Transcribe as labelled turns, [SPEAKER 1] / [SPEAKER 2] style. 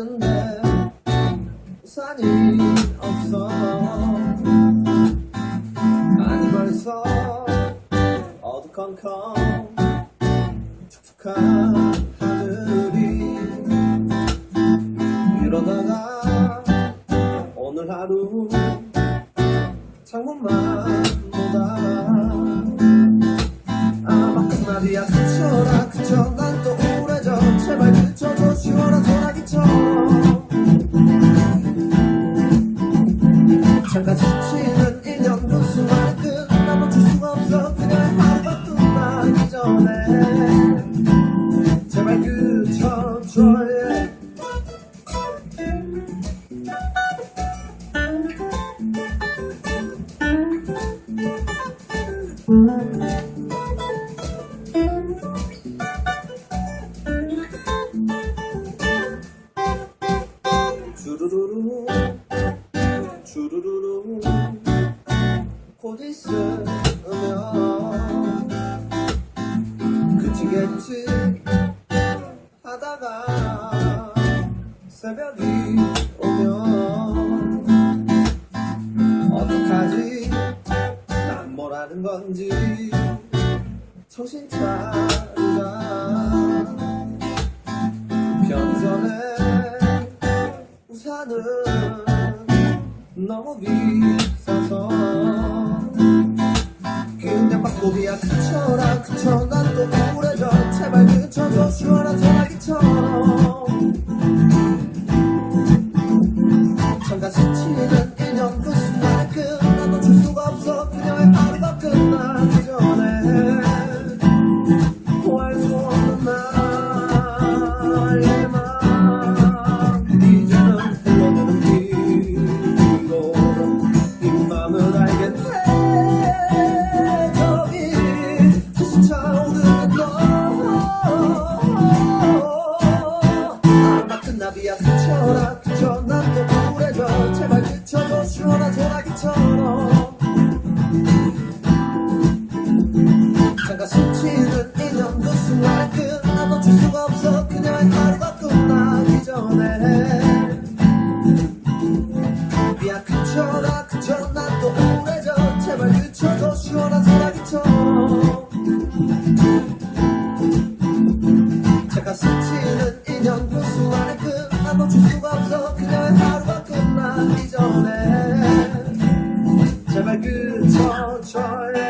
[SPEAKER 1] 가는데 우산이 없어. 아니 벌써 어두컴컴 축축한 trying. 주루루루 주루루루 곧 있으면 그치겠지 새벽이 오면 어떡하지? 난 뭐라는 건지 정신 차리자. 편의점에 우산은 너무 비싸서. 그냥 바꾸기야. 그쳐라 그쳐. 나비야 그쳐라 그쳐 난또 우울해져 제발 그쳐줘. 시원한 소나기처럼 잠깐 숨치는 인연 그 순간 끝나도 줄 수가 없어. 그녀의 하루가 끝나기 전에. 나비야 그쳐라 그쳐 난또 우울해져 제발 그쳐줘. 시원한 소나기처럼 잠깐 스치는 인연 Never good, so.